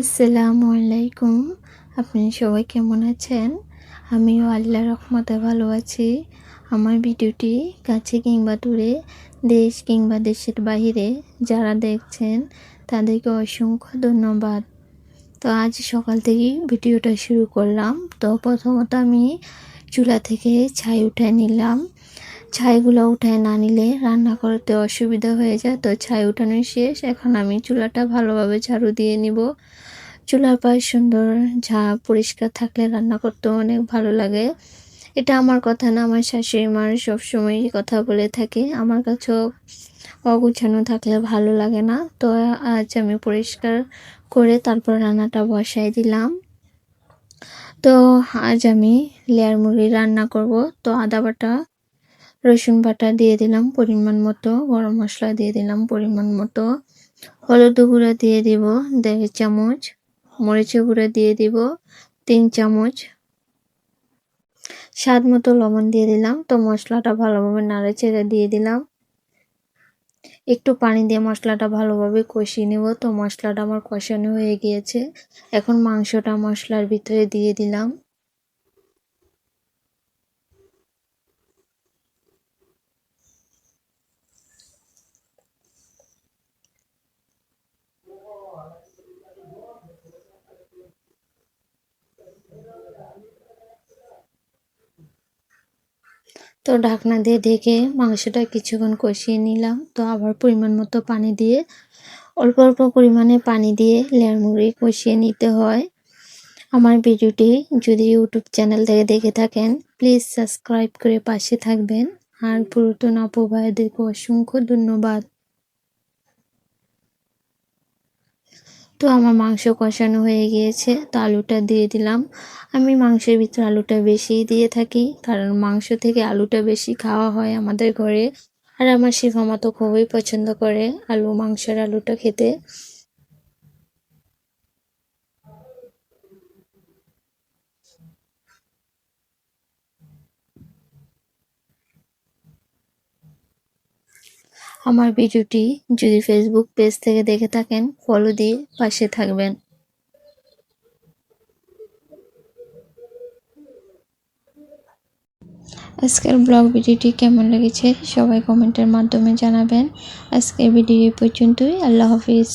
আসসালামু আলাইকুম। আপনি সবাই কেমন আছেন? আমিও আল্লাহ রহমতে ভালো আছি। আমার ভিডিওটি কাছে কিংবা দূরে, দেশ কিংবা দেশের বাহিরে যারা দেখছেন, তাদেরকে অসংখ্য ধন্যবাদ। তো আজ সকাল থেকেই ভিডিওটা শুরু করলাম। তো প্রথমত আমি চুলা থেকে ছাই উঠে নিলাম। ছাইগুলো উঠায় না নিলে রান্না করতে অসুবিধা হয়ে যায়। তো ছাই উঠানো শেষ। এখন আমি চুলাটা ভালোভাবে ঝাড়ু দিয়ে নিব। চুলার পায়ে সুন্দর ঝা পরিষ্কার থাকলে রান্না করতে অনেক ভালো লাগে। এটা আমার কথা না, আমার শাশুড়ি মার সবসময় কথা বলে থাকে। আমার কাছেও অগুছানো থাকলে ভালো লাগে না। তো আজ আমি পরিষ্কার করে তারপর রান্নাটা বসাই দিলাম। তো আজ আমি লেয়ার মুড়ি রান্না করব। তো আদা বাটা রসুন বাটা দিয়ে দিলাম পরিমাণ মতো, গরম মশলা দিয়ে দিলাম পরিমাণ মতো। হলুদ গুঁড়া দিয়ে দিব দেড় চামচ, মরিচের গুঁড়া দিয়ে দিব তিন চামচ। স্বাদ মতো লবণ দিয়ে দিলাম, তো মশলাটা ভালোভাবে নাড়ে চেড়ে দিয়ে দিলাম। একটু পানি দিয়ে মশলাটা ভালোভাবে কষিয়ে নেব, তো মশলাটা আমার কষানো হয়ে গিয়েছে। এখন মাংসটা মশলার ভিতরে দিয়ে দিলাম। তো ঢাকনা দিয়ে ঢেকে মাংসটা কিছুক্ষণ কষিয়ে নিলাম। তো আবার পরিমাণ মতো পানি দিয়ে, অল্প অল্প পরিমাণে পানি দিয়ে লেয়ার মুড়ি কষিয়ে নিতে হয়। আমার ভিডিওটি যদি ইউটিউব চ্যানেল থেকে দেখে থাকেন, প্লিজ সাবস্ক্রাইব করে পাশে থাকবেন। আর পুরাতন অপবায়দেরকে অসংখ্য ধন্যবাদ। তো আমার মাংস কষানো হয়ে গিয়েছে, তো আলুটা দিয়ে দিলাম। আমি মাংসের ভিতরে আলুটা বেশি দিয়ে থাকি, কারণ মাংস থেকে আলুটা বেশি খাওয়া হয় আমাদের ঘরে। আর আমার শিফামা তো খুবই পছন্দ করে আলু, মাংসের আলুটা খেতে। আমার ভিডিওটি যদি ফেসবুক পেজ থেকে দেখে থাকেন ফলো দিয়ে পাশে থাকবেন। আজকের ব্লগ ভিডিওটি কেমন লেগেছে সবাই কমেন্টের মাধ্যমে জানাবেন। আজকের ভিডিও পর্যন্তই, আল্লাহ হাফিজ।